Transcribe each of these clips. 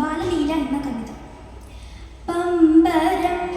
ബാലലീല എന്ന കവിത. പമ്പരം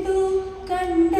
കണ്ടു കണ്ട